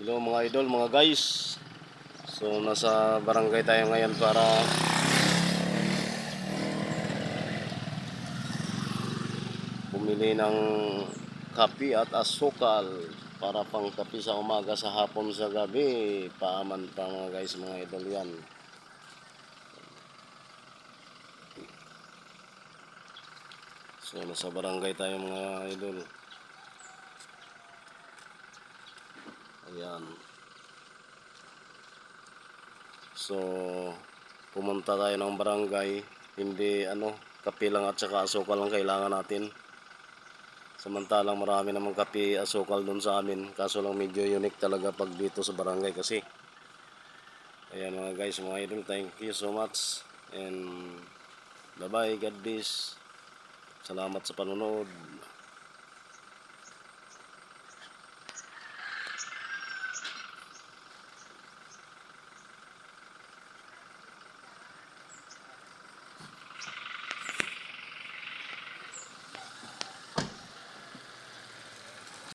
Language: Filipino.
Hello mga idol, mga guys. So nasa barangay tayo ngayon para bumili ng kape at asukal para pang kape sa umaga, sa hapon, sa gabi. Paaman pa mga guys, mga idol yan. So nasa barangay tayo mga idol. Ayan. So, pumunta tayo ng barangay. Hindi, ano, kape lang at saka asukal lang kailangan natin. Samantalang marami namang kape, asukal doon sa amin. Kaso lang medyo unique talaga pag dito sa barangay kasi. Ayan mga guys, mga idol, thank you so much. And bye-bye, God bless. Salamat sa panonood.